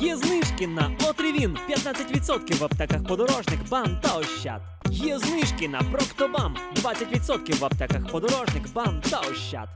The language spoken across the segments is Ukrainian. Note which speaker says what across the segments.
Speaker 1: Є знижки на Отривін 15% в аптеках подорожник, бам та ощад. Є знижки на Проктобам 20% в аптеках подорожник, бам та ощад.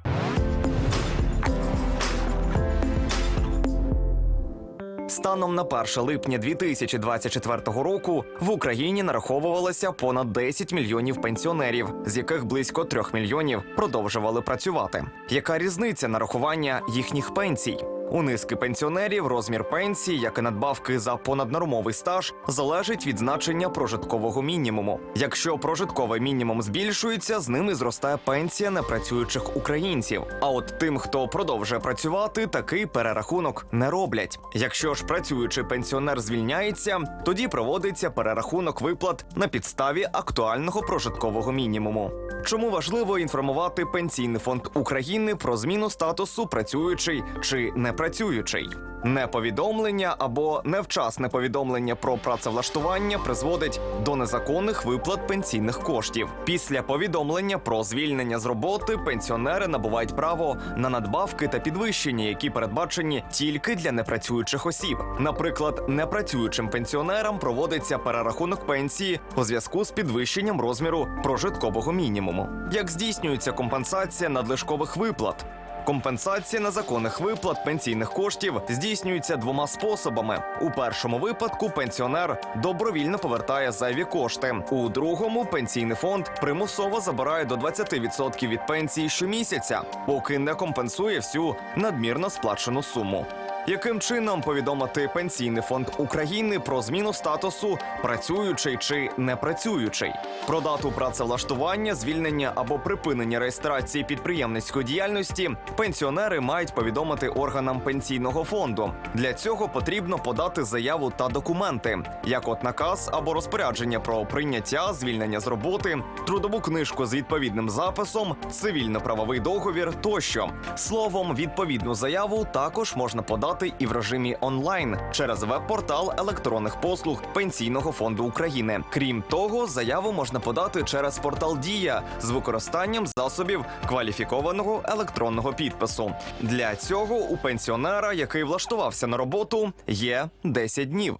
Speaker 2: Станом на 1 липня 2024 року в Україні нараховувалося понад 10 мільйонів пенсіонерів, з яких близько 3 мільйонів продовжували працювати. Яка різниця нарахування їхніх пенсій? У низки пенсіонерів розмір пенсії, як і надбавки за понаднормовий стаж, залежить від значення прожиткового мінімуму. Якщо прожитковий мінімум збільшується, з ними зростає пенсія непрацюючих українців. А от тим, хто продовжує працювати, такий перерахунок не роблять. Якщо ж працюючий пенсіонер звільняється, тоді проводиться перерахунок виплат на підставі актуального прожиткового мінімуму. Чому важливо інформувати пенсійний фонд України про зміну статусу працюючий чи непрацюючий? Неповідомлення або невчасне повідомлення про працевлаштування призводить до незаконних виплат пенсійних коштів. Після повідомлення про звільнення з роботи пенсіонери набувають право на надбавки та підвищення, які передбачені тільки для непрацюючих осіб. Наприклад, непрацюючим пенсіонерам проводиться перерахунок пенсії у зв'язку з підвищенням розміру прожиткового мінімуму. Як здійснюється компенсація надлишкових виплат? Компенсація незаконних виплат пенсійних коштів здійснюється двома способами. У першому випадку пенсіонер добровільно повертає зайві кошти. У другому пенсійний фонд примусово забирає до 20% від пенсії щомісяця, поки не компенсує всю надмірно сплачену суму. Яким чином повідомити пенсійний фонд України про зміну статусу працюючий чи непрацюючий, про дату працевлаштування, звільнення або припинення реєстрації підприємницької діяльності пенсіонери мають повідомити органам пенсійного фонду. Для цього потрібно подати заяву та документи, як от наказ або розпорядження про прийняття, звільнення з роботи, трудову книжку з відповідним записом, цивільно-правовий договір тощо. Словом, відповідну заяву також можна подати і в режимі онлайн через веб-портал електронних послуг Пенсійного фонду України. Крім того, заяву можна подати через портал Дія з використанням засобів кваліфікованого електронного підпису. Для цього у пенсіонера, який влаштувався на роботу, є 10 днів.